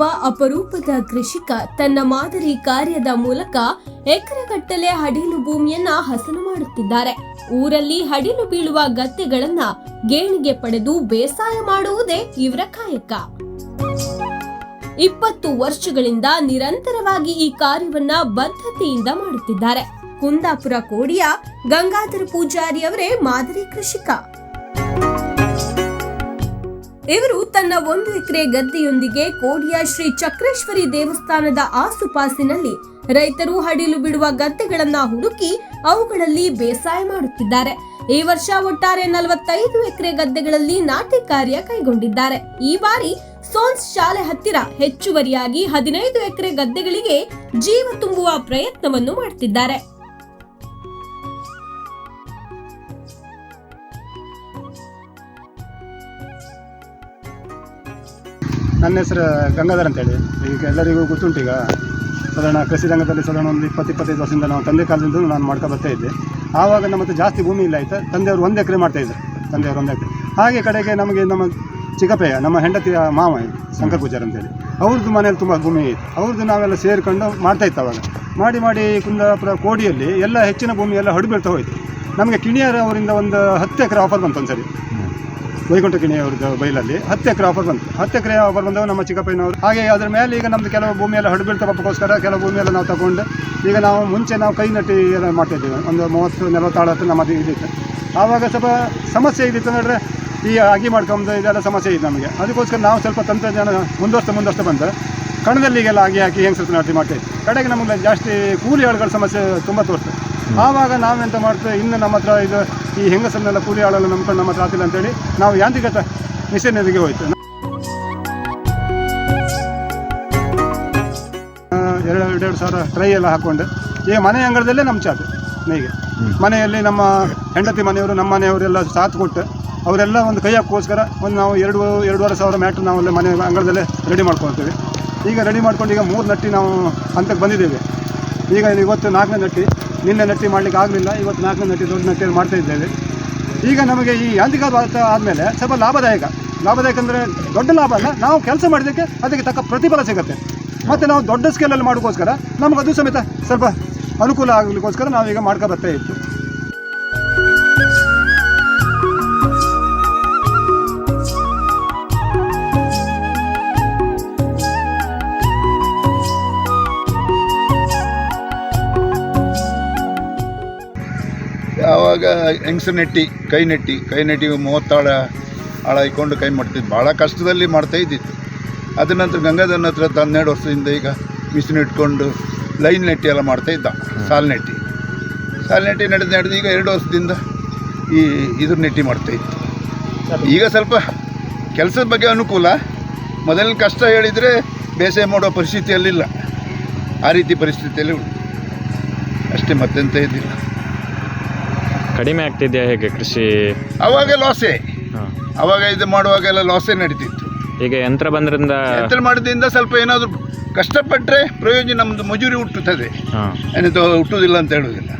ಒಬ್ಬ ಅಪರೂಪದ ಕೃಷಿಕ ತನ್ನ ಮಾದರಿ ಕಾರ್ಯದ ಮೂಲಕ ಎಕರೆಗಟ್ಟಲೆ ಹಡಿಲು ಭೂಮಿಯನ್ನ ಹಸನು ಮಾಡುತ್ತಿದ್ದಾರೆ. ಊರಲ್ಲಿ ಹಡಿಲು ಬೀಳುವ ಗದ್ದೆಗಳನ್ನ ಗೇಣಿಗೆ ಪಡೆದು ಬೇಸಾಯ ಮಾಡುವುದೇ ಇವರ ಕಾಯಕ. ಇಪ್ಪತ್ತು ವರ್ಷಗಳಿಂದ ನಿರಂತರವಾಗಿ ಈ ಕಾರ್ಯವನ್ನ ಬದ್ಧತೆಯಿಂದ ಮಾಡುತ್ತಿದ್ದಾರೆ. ಕುಂದಾಪುರ ಕೋಡಿಯ ಗಂಗಾಧರ ಪೂಜಾರಿ ಅವರೇ ಮಾದರಿ ಕೃಷಿಕ. ಇವರು ತನ್ನ ಒಂದು ಎಕರೆ ಗದ್ದೆಯೊಂದಿಗೆ ಕೋಡಿಯ ಶ್ರೀ ಚಕ್ರೇಶ್ವರಿ ದೇವಸ್ಥಾನದ ಆಸುಪಾಸಿನಲ್ಲಿ ರೈತರು ಹಡಿಲು ಬಿಡುವ ಗದ್ದೆಗಳನ್ನ ಹುಡುಕಿ ಅವುಗಳಲ್ಲಿ ಬೇಸಾಯ ಮಾಡುತ್ತಿದ್ದಾರೆ. ಈ ವರ್ಷ ಒಟ್ಟಾರೆ ನಲವತ್ತೈದು ಎಕರೆ ಗದ್ದೆಗಳಲ್ಲಿ ನಾಟಿ ಕಾರ್ಯ ಕೈಗೊಂಡಿದ್ದಾರೆ. ಈ ಬಾರಿ ಸೋನ್ಸ್ ಶಾಲೆ ಹತ್ತಿರ ಹೆಚ್ಚುವರಿಯಾಗಿ ಹದಿನೈದು ಎಕರೆ ಗದ್ದೆಗಳಿಗೆ ಜೀವ ತುಂಬುವ ಪ್ರಯತ್ನವನ್ನು ಮಾಡ್ತಿದ್ದಾರೆ. ನನ್ನ ಹೆಸರು ಗಂಗಾಧರ್ ಅಂತೇಳಿ. ಈಗ ಎಲ್ಲರಿಗೂ ಗೊತ್ತುಂಟು ಈಗ. ಸಾಧಾರಣ ಕೃಷಿ ರಂಗದಲ್ಲಿ ಸಾಧಾರಣ ಒಂದು ಇಪ್ಪತ್ತು, ಇಪ್ಪತ್ತೈದು ವರ್ಷದಿಂದ ನಾವು ತಂದೆ ಕಾಲದಿಂದ ನಾನು ಮಾಡ್ಕೊ ಬರ್ತಾ ಇದ್ದೆ. ಆವಾಗ ನಮ್ಮ ಜಾಸ್ತಿ ಭೂಮಿ ಇಲ್ಲ ಆಯ್ತಾ? ತಂದೆಯವರು ಒಂದು ಎಕರೆ ಮಾಡ್ತಾಯಿದ್ರು ತಂದೆಯವರು ಒಂದು ಎಕರೆ. ಹಾಗೆ ಕಡೆಗೆ ನಮಗೆ ನಮ್ಮ ಚಿಕ್ಕಪ್ಪಯ್ಯ, ನಮ್ಮ ಹೆಂಡತಿಯ ಮಾವ ಶಂಕರ್ ಪೂಜಾರ್ ಅಂತೇಳಿ. ಅವ್ರದ್ದು ಮನೇಲಿ ತುಂಬ ಭೂಮಿ ಇತ್ತು. ಅವ್ರದ್ದು ನಾವೆಲ್ಲ ಸೇರಿಕೊಂಡು ಮಾಡ್ತಾ ಇತ್ತು ಅವಾಗ. ಮಾಡಿ ಮಾಡಿ ಕುಂದಾಪುರ ಕೋಡಿಯಲ್ಲಿ ಎಲ್ಲ ಹೆಚ್ಚಿನ ಭೂಮಿ ಎಲ್ಲ ಹೊಡಿಬೀಳ್ತಾ ಹೋಯಿತು. ನಮಗೆ ಕಿಣಿಯರ ಅವರಿಂದ ಒಂದು ಹತ್ತು ಎಕರೆ ಆಫರ್ ಬಂತು ಒಂದ್ಸರಿ. ವೈಕುಂಠ ಕಿಣಿ ಅವ್ರದ್ದು ಬೈಲಲ್ಲಿ ಹತ್ತು ಎಕರೆ ಆಫರ್ ಬಂತು. ಹತ್ತು ಎಕರೆ ಆಫರ್ ಬಂದವು ನಮ್ಮ ಚಿಕ್ಕಪ್ಪನವರು ಹಾಗೆ ಅದ್ರ ಮೇಲೆ ಈಗ ನಮ್ಮದು ಕೆಲವು ಭೂಮಿ ಎಲ್ಲ ಹೊಡೆಬೀಳ್ತಾ ಬಪ್ಪಕ್ಕೋಸ್ಕರ ಕೆಲವು ಭೂಮಿ ಎಲ್ಲ ನಾವು ತಗೊಂಡು ಈಗ ನಾವು ಮುಂಚೆ ನಾವು ಕೈ ನಟ್ಟಿ ಎಲ್ಲ ಮಾಡ್ತಾಯಿದ್ದೀವಿ ಒಂದು ಮೂವತ್ತು ನಲವತ್ತಾಳು ಹತ್ತು ನಮ್ಮದು ಇದಿತ್ತು. ಆವಾಗ ಸ್ವಲ್ಪ ಸಮಸ್ಯೆ ಇದ್ದಿತ್ತು ನೋಡ್ರೆ ಈ ಅಗಿ ಮಾಡ್ಕೊಂಡು ಇದೆಲ್ಲ ಸಮಸ್ಯೆ ಇದೆ ನಮಗೆ. ಅದಕ್ಕೋಸ್ಕರ ನಾವು ಸ್ವಲ್ಪ ತಂತ್ರಜ್ಞಾನ ಮುಂದುವರ್ಸ್ತಾ ಮುಂದುವರ್ಸ್ತಾ ಬಂದು ಕಣದಲ್ಲಿಗೆಲ್ಲ ಅಗಿ ಹಾಕಿ ಹೆಂಗೆ ಸ್ವಲ್ಪ ನಾಟಿ ಮಾಡ್ತೀವಿ ಕಡೆಗೆ ನಮಗೆ ಜಾಸ್ತಿ ಕೂಲಿ ಆಳುಗಳ ಸಮಸ್ಯೆ ತುಂಬ ತೋರಿಸ್ತದೆ ಆವಾಗ ನಾವೆಂತ ಮಾಡ್ತೇವೆ ಇನ್ನು ನಮ್ಮ ಹತ್ರ ಇದು ಈ ಹೆಂಗಸರನ್ನೆಲ್ಲ ಕೂಲಿ ಆಳಲ್ಲ ನಂಬ್ಕೊಂಡು ನಮ್ಮ ಸಾಧ್ಯ ಅಂತೇಳಿ ನಾವು ಯಾಂತ್ರಿಕತ ಮಿಷನರಿಗೆ ಹೋಯ್ತು. ಆ, ಎರಡು ಎರಡೆರಡು ಸಾವಿರ ಟ್ರೈ ಎಲ್ಲ ಹಾಕ್ಕೊಂಡು ಈಗ ಮನೆ ಅಂಗಳದಲ್ಲೇ ನಮ್ಮ ಚಾತು ನೈಗೆ ಮನೆಯಲ್ಲಿ ನಮ್ಮ ಹೆಂಡತಿ ಮನೆಯವರು ನಮ್ಮ ಮನೆಯವರೆಲ್ಲ ಸಾಥ್ ಕೊಟ್ಟು ಅವರೆಲ್ಲ ಒಂದು ಕೈ ಹಾಕೋಸ್ಕರ ಒಂದು ನಾವು ಎರಡು ಎರಡೂವರೆ ಸಾವಿರ ಮ್ಯಾಟ್ರ್ ನಾವು ಅಲ್ಲೇ ಮನೆ ಅಂಗಳದಲ್ಲೇ ರೆಡಿ ಮಾಡ್ಕೊಳ್ತೀವಿ. ಈಗ ರೆಡಿ ಮಾಡ್ಕೊಂಡು ಈಗ ಮೂರು ನಟ್ಟಿ ನಾವು ಹಂತಕ್ಕೆ ಬಂದಿದ್ದೇವೆ. ಈಗ ಇವತ್ತು ನಾಲ್ಕನೇ ನಟ್ಟಿ. ನಿನ್ನೆ ನಟ್ಟಿ ಮಾಡಲಿಕ್ಕೆ ಆಗಲಿಲ್ಲ, ಇವತ್ತು ನಾಲ್ಕನೇ ನಟ್ಟಿ ದೊಡ್ಡ ನಟ್ಟಿಯಲ್ಲಿ ಮಾಡ್ತಾ ಇದ್ದೇವೆ. ಈಗ ನಮಗೆ ಈ ಯಾಂತ್ರಿಕ ಭಾರತ ಆದಮೇಲೆ ಸ್ವಲ್ಪ ಲಾಭದಾಯಕ. ಲಾಭದಾಯಕ ಅಂದರೆ ದೊಡ್ಡ ಲಾಭ ಅಲ್ಲ, ನಾವು ಕೆಲಸ ಮಾಡಿದ್ದಕ್ಕೆ ಅದಕ್ಕೆ ತಕ್ಕ ಪ್ರತಿಫಲ ಸಿಗುತ್ತೆ. ಮತ್ತು ನಾವು ದೊಡ್ಡ ಸ್ಕೇಲಲ್ಲಿ ಮಾಡೋಕ್ಕೋಸ್ಕರ ನಮಗೆ ಅದು ಸಮೇತ ಸ್ವಲ್ಪ ಅನುಕೂಲ ಆಗಲಿಕ್ಕೋಸ್ಕರ ನಾವೀಗ ಮಾಡ್ಕೊ ಬರ್ತಾ ಇತ್ತು. ಆವಾಗ ಹೆಂಗಸು ನೆಟ್ಟಿ, ಕೈ ನೆಟ್ಟಿ ಕೈ ನೆಟ್ಟಿ ಮೂವತ್ತಾಳ ಆಳ ಇಕ್ಕೊಂಡು ಕೈ ಮಾಡ್ತಿದ್ದು. ಭಾಳ ಕಷ್ಟದಲ್ಲಿ ಮಾಡ್ತಾ ಇದ್ದಿತ್ತು. ಅದ ನಂತರ ಗಂಗಾಧರನ ಹತ್ರ ಹನ್ನೆರಡು ವರ್ಷದಿಂದ ಈಗ ಮಿಷಿನ್ ಇಟ್ಕೊಂಡು ಲೈನ್ ನೆಟ್ಟಿ ಎಲ್ಲ ಮಾಡ್ತಾ ಇದ್ದ, ಸಾಲ್ ನೆಟ್ಟಿ. ಸಾಲ್ ನೆಟ್ಟಿ ನಡೆದು ನಡೆದು ಈಗ ಎರಡು ವರ್ಷದಿಂದ ಈ ಇದ್ರ ನೆಟ್ಟಿ ಮಾಡ್ತಾ ಇತ್ತು. ಈಗ ಸ್ವಲ್ಪ ಕೆಲಸದ ಬಗ್ಗೆ ಅನುಕೂಲ. ಮೊದಲಿನ ಕಷ್ಟ ಹೇಳಿದರೆ ಬೇಸಾಯ ಮಾಡೋ ಪರಿಸ್ಥಿತಿಯಲ್ಲಿಲ್ಲ. ಆ ರೀತಿ ಪರಿಸ್ಥಿತಿಯಲ್ಲಿ ಉಂಟು. ಅಷ್ಟೇ ಮತ್ತೆಂತ ಇದ್ದಿಲ್ಲ. ಕಡಿಮೆ ಆಗ್ತಿದೆಯಾ ಹೇಗೆ ಕೃಷಿ? ಅವಾಗ ಲಾಸೇ ಹಾಂ. ಅವಾಗ ಇದು ಮಾಡುವಾಗೆಲ್ಲ ಲಾಸೇ ನಡೀತಿತ್ತು. ಈಗ ಯಂತ್ರ ಬಂದ್ರಿಂದ ಯಂತ್ರ ಮಾಡಿದ್ರಿಂದ ಸ್ವಲ್ಪ ಏನಾದರೂ ಕಷ್ಟಪಟ್ಟರೆ ಪ್ರಯೋಜನ ನಮ್ಮದು ಮಜೂರಿ ಹುಟ್ಟುತ್ತದೆ. ಹಾಂ. ಏನಿದು ಹುಟ್ಟುವುದಿಲ್ಲ ಅಂತ ಹೇಳುವುದಿಲ್ಲ.